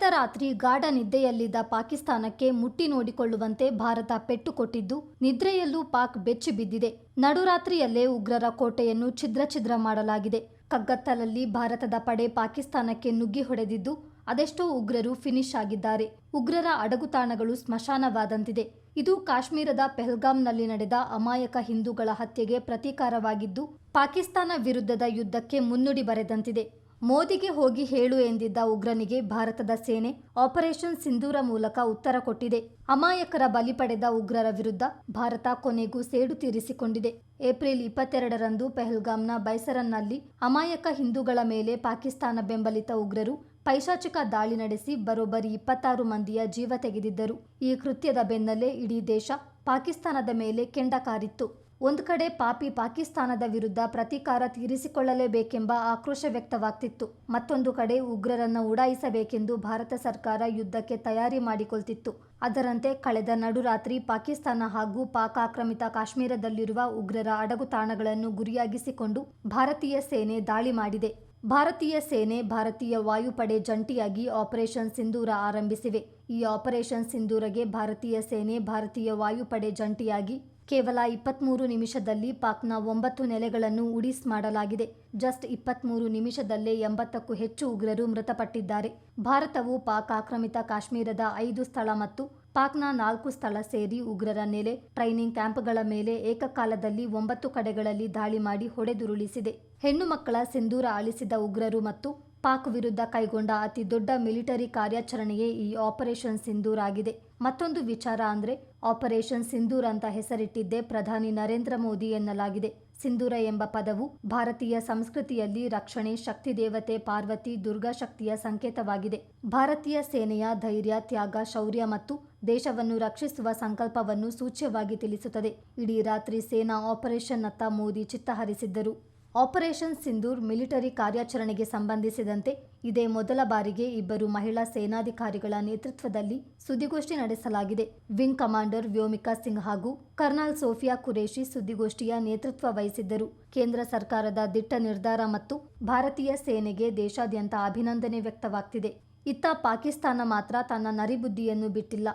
ಕಳೆದ ರಾತ್ರಿ ಗಾಢ ನಿದ್ದೆಯಲ್ಲಿದ್ದ ಪಾಕಿಸ್ತಾನಕ್ಕೆ ಮುಟ್ಟಿ ನೋಡಿಕೊಳ್ಳುವಂತೆ ಭಾರತ ಪೆಟ್ಟು ಕೊಟ್ಟಿದ್ದು, ನಿದ್ರೆಯಲ್ಲೂ ಪಾಕ್ ಬೆಚ್ಚಿ ಬಿದ್ದಿದೆ. ನಡುರಾತ್ರಿಯಲ್ಲೇ ಉಗ್ರರ ಕೋಟೆಯನ್ನು ಛಿದ್ರ ಛಿದ್ರ ಮಾಡಲಾಗಿದೆ. ಕಗ್ಗತ್ತಲಲ್ಲಿ ಭಾರತದ ಪಡೆ ಪಾಕಿಸ್ತಾನಕ್ಕೆ ನುಗ್ಗಿ ಹೊಡೆದಿದ್ದು, ಅದೆಷ್ಟೋ ಉಗ್ರರು ಫಿನಿಶ್ ಆಗಿದ್ದಾರೆ. ಉಗ್ರರ ಅಡಗುತಾಣಗಳು ಸ್ಮಶಾನವಾದಂತಿದೆ. ಇದು ಕಾಶ್ಮೀರದ ಪೆಹಲ್ಗಾಂನಲ್ಲಿ ನಡೆದ ಅಮಾಯಕ ಹಿಂದೂಗಳ ಹತ್ಯೆಗೆ ಪ್ರತೀಕಾರವಾಗಿದ್ದು, ಪಾಕಿಸ್ತಾನ ವಿರುದ್ಧದ ಯುದ್ಧಕ್ಕೆ ಮುನ್ನುಡಿ ಬರೆದಂತಿದೆ. ಮೋದಿಗೆ ಹೋಗಿ ಹೇಳು ಎಂದಿದ್ದ ಉಗ್ರನಿಗೆ ಭಾರತದ ಸೇನೆ ಆಪರೇಷನ್ ಸಿಂಧೂರ ಮೂಲಕ ಉತ್ತರ ಕೊಟ್ಟಿದೆ. ಅಮಾಯಕರ ಬಲಿ ಪಡೆದ ಉಗ್ರರ ವಿರುದ್ಧ ಭಾರತ ಕೊನೆಗೂ ಸೇಡು ತೀರಿಸಿಕೊಂಡಿದೆ. ಏಪ್ರಿಲ್ ಇಪ್ಪತ್ತೆರಡರಂದು ಪೆಹಲ್ಗಾಂನ ಬೈಸರನ್ನಲ್ಲಿ ಅಮಾಯಕ ಹಿಂದೂಗಳ ಮೇಲೆ ಪಾಕಿಸ್ತಾನ ಬೆಂಬಲಿತ ಉಗ್ರರು ಪೈಶಾಚಿಕ ದಾಳಿ ನಡೆಸಿ ಬರೋಬ್ಬರಿ ಇಪ್ಪತ್ತಾರು ಮಂದಿಯ ಜೀವ ತೆಗೆದಿದ್ದರು. ಈ ಕೃತ್ಯದ ಬೆನ್ನಲ್ಲೇ ಇಡೀ ದೇಶ ಪಾಕಿಸ್ತಾನದ ಮೇಲೆ ಕೆಂಡ ಕಾರಿತ್ತು ಒಂದು ಕಡೆ ಪಾಪಿ ಪಾಕಿಸ್ತಾನದ ವಿರುದ್ಧ ಪ್ರತೀಕಾರ ತೀರಿಸಿಕೊಳ್ಳಲೇಬೇಕೆಂಬ ಆಕ್ರೋಶ ವ್ಯಕ್ತವಾಗ್ತಿತ್ತು. ಮತ್ತೊಂದು ಕಡೆ ಉಗ್ರರನ್ನು ಉಡಾಯಿಸಬೇಕೆಂದು ಭಾರತ ಸರ್ಕಾರ ಯುದ್ಧಕ್ಕೆ ತಯಾರಿ ಮಾಡಿಕೊಳ್ತಿತ್ತು. ಅದರಂತೆ ಕಳೆದ ನಡುರಾತ್ರಿ ಪಾಕಿಸ್ತಾನ ಹಾಗೂ ಪಾಕ್ ಆಕ್ರಮಿತ ಕಾಶ್ಮೀರದಲ್ಲಿರುವ ಉಗ್ರರ ಅಡಗುತಾಣಗಳನ್ನು ಗುರಿಯಾಗಿಸಿಕೊಂಡು ಭಾರತೀಯ ಸೇನೆ ದಾಳಿ ಮಾಡಿದೆ. ಭಾರತೀಯ ಸೇನೆ ಭಾರತೀಯ ವಾಯುಪಡೆ ಜಂಟಿಯಾಗಿ ಆಪರೇಷನ್ ಸಿಂಧೂರ ಆರಂಭಿಸಿವೆ. ಈ ಆಪರೇಷನ್ ಸಿಂಧೂರಗೆ ಭಾರತೀಯ ಸೇನೆ ಭಾರತೀಯ ವಾಯುಪಡೆ ಜಂಟಿಯಾಗಿ ಕೇವಲ ಇಪ್ಪತ್ತ್ಮೂರು ನಿಮಿಷದಲ್ಲಿ ಪಾಕ್ನ ಒಂಬತ್ತು ನೆಲೆಗಳನ್ನು ಉಡಿಸ್ ಮಾಡಲಾಗಿದೆ. ಜಸ್ಟ್ ಇಪ್ಪತ್ತ್ಮೂರು ನಿಮಿಷದಲ್ಲೇ ಎಂಬತ್ತಕ್ಕೂ ಹೆಚ್ಚು ಉಗ್ರರು ಮೃತಪಟ್ಟಿದ್ದಾರೆ. ಭಾರತವು ಪಾಕ್ ಆಕ್ರಮಿತ ಕಾಶ್ಮೀರದ ಐದು ಸ್ಥಳ ಮತ್ತು ಪಾಕ್ನ ನಾಲ್ಕು ಸ್ಥಳ ಸೇರಿ ಉಗ್ರರ ನೆಲೆ, ಟ್ರೈನಿಂಗ್ ಕ್ಯಾಂಪ್ಗಳ ಮೇಲೆ ಏಕಕಾಲದಲ್ಲಿ ಒಂಬತ್ತು ಕಡೆಗಳಲ್ಲಿ ದಾಳಿ ಮಾಡಿ ಹೊಡೆದುರುಳಿಸಿದೆ. ಹೆಣ್ಣು ಮಕ್ಕಳ ಸಿಂಧೂರ ಆಲಿಸಿದ ಉಗ್ರರು ಮತ್ತು ಪಾಕ್ ವಿರುದ್ಧ ಕೈಗೊಂಡ ಅತಿ ದೊಡ್ಡ ಮಿಲಿಟರಿ ಕಾರ್ಯಾಚರಣೆಯೇ ಈ ಆಪರೇಷನ್ ಸಿಂಧೂರ್ ಆಗಿದೆ ಮತ್ತೊಂದು ವಿಚಾರ ಅಂದ್ರೆ, ಆಪರೇಷನ್ ಸಿಂಧೂರ್ ಅಂತ ಹೆಸರಿಟ್ಟಿದ್ದೇ ಪ್ರಧಾನಿ ನರೇಂದ್ರ ಮೋದಿ ಎನ್ನಲಾಗಿದೆ. ಸಿಂಧೂರ ಎಂಬ ಪದವು ಭಾರತೀಯ ಸಂಸ್ಕೃತಿಯಲ್ಲಿ ರಕ್ಷಣೆ, ಶಕ್ತಿ ದೇವತೆ, ಪಾರ್ವತಿ, ದುರ್ಗಾ ಶಕ್ತಿಯ ಸಂಕೇತವಾಗಿದೆ. ಭಾರತೀಯ ಸೇನೆಯ ಧೈರ್ಯ, ತ್ಯಾಗ, ಶೌರ್ಯ ಮತ್ತು ದೇಶವನ್ನು ರಕ್ಷಿಸುವ ಸಂಕಲ್ಪವನ್ನು ಸೂಚ್ಯವಾಗಿ ತಿಳಿಸುತ್ತದೆ. ಇಡೀ ರಾತ್ರಿ ಸೇನಾ ಆಪರೇಷನ್ನತ್ತ ಮೋದಿ ಚಿತ್ತ ಹರಿಸಿದ್ದರು ಆಪರೇಷನ್ ಸಿಂಧೂರ್ ಮಿಲಿಟರಿ ಕಾರ್ಯಾಚರಣೆಗೆ ಸಂಬಂಧಿಸಿದಂತೆ ಇದೇ ಮೊದಲ ಬಾರಿಗೆ ಇಬ್ಬರು ಮಹಿಳಾ ಸೇನಾಧಿಕಾರಿಗಳ ನೇತೃತ್ವದಲ್ಲಿ ಸುದ್ದಿಗೋಷ್ಠಿ ನಡೆಸಲಾಗಿದೆ. ವಿಂಗ್ ಕಮಾಂಡರ್ ವ್ಯೋಮಿಕಾ ಸಿಂಗ್ ಹಾಗೂ ಕರ್ನಲ್ ಸೋಫಿಯಾ ಕುರೇಶಿ ಸುದ್ದಿಗೋಷ್ಠಿಯ ನೇತೃತ್ವ ವಹಿಸಿದ್ದರು. ಕೇಂದ್ರ ಸರ್ಕಾರದ ದಿಟ್ಟ ನಿರ್ಧಾರ ಮತ್ತು ಭಾರತೀಯ ಸೇನೆಗೆ ದೇಶಾದ್ಯಂತ ಅಭಿನಂದನೆ ವ್ಯಕ್ತವಾಗ್ತಿದೆ. ಇತ್ತ ಪಾಕಿಸ್ತಾನ ಮಾತ್ರ ತನ್ನ ನರಿಬುದ್ಧಿಯನ್ನು ಬಿಟ್ಟಿಲ್ಲ.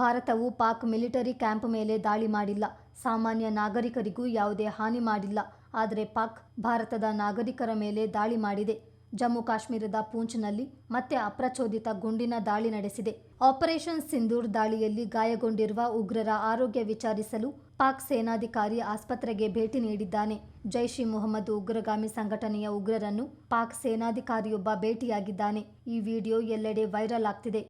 ಭಾರತವು ಪಾಕ್ ಮಿಲಿಟರಿ ಕ್ಯಾಂಪ್ ಮೇಲೆ ದಾಳಿ ಮಾಡಿಲ್ಲ. ಸಾಮಾನ್ಯ ನಾಗರಿಕರಿಗೂ ಯಾವುದೇ ಹಾನಿ ಮಾಡಿಲ್ಲ. ಆದರೆ ಪಾಕ್ ಭಾರತದ ನಾಗರಿಕರ ಮೇಲೆ ದಾಳಿ ಮಾಡಿದೆ. ಜಮ್ಮು ಕಾಶ್ಮೀರದ ಪೂಂಚ್ನಲ್ಲಿ ಮತ್ತೆ ಅಪ್ರಚೋದಿತ ಗುಂಡಿನ ದಾಳಿ ನಡೆಸಿದೆ. ಆಪರೇಷನ್ ಸಿಂಧೂರ್ ದಾಳಿಯಲ್ಲಿ ಗಾಯಗೊಂಡಿರುವ ಉಗ್ರರ ಆರೋಗ್ಯ ವಿಚಾರಿಸಲು ಪಾಕ್ ಸೇನಾಧಿಕಾರಿ ಆಸ್ಪತ್ರೆಗೆ ಭೇಟಿ ನೀಡಿದ್ದಾನೆ. ಜೈಷ್ ಮೊಹಮ್ಮದ್ ಉಗ್ರಗಾಮಿ ಸಂಘಟನೆಯ ಉಗ್ರರನ್ನು ಪಾಕ್ ಸೇನಾಧಿಕಾರಿಯೊಬ್ಬ ಭೇಟಿಯಾಗಿದ್ದಾನೆ. ಈ ವಿಡಿಯೋ ಎಲ್ಲೆಡೆ ವೈರಲ್ ಆಗ್ತಿದೆ.